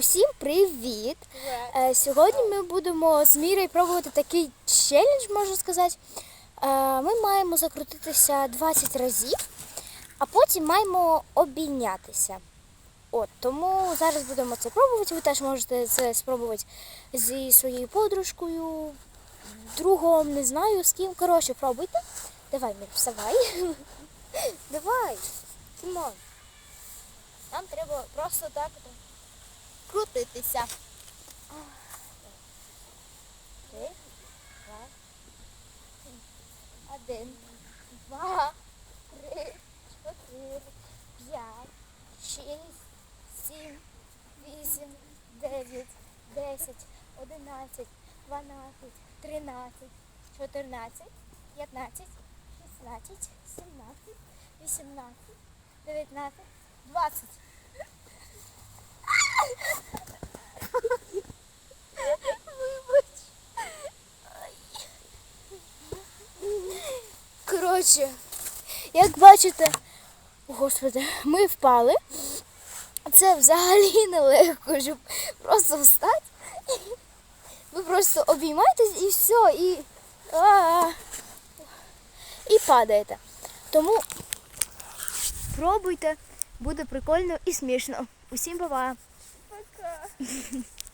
Усім привіт! Е, Сьогодні ми будемо з Мірою пробувати такий челендж, можна сказати. Е, Ми маємо закрутитися 20 разів, а потім маємо обійнятися. От, тому зараз будемо це пробувати. Ви теж можете це спробувати зі своєю подружкою, другом, не знаю з ким. Коротше, пробуйте. Давай, Мір, вставай. Давай, Тимон. Нам треба просто так крутитися. Один, два, три, чотири, п'ять, шість, сім, вісім, дев'ять, десять, одинадцять, дванадцять, тринадцять, чотирнадцять, п'ятнадцять, шістнадцять, сімнадцять, вісімнадцять, дев'ятнадцять, двадцять. Коротше, як бачите, господи, ми впали. Це взагалі нелегко, щоб просто встати. Ви просто обіймаєтесь і все, і, а, і падаєте. Тому пробуйте, буде прикольно і смішно. Усім па-па! Пока.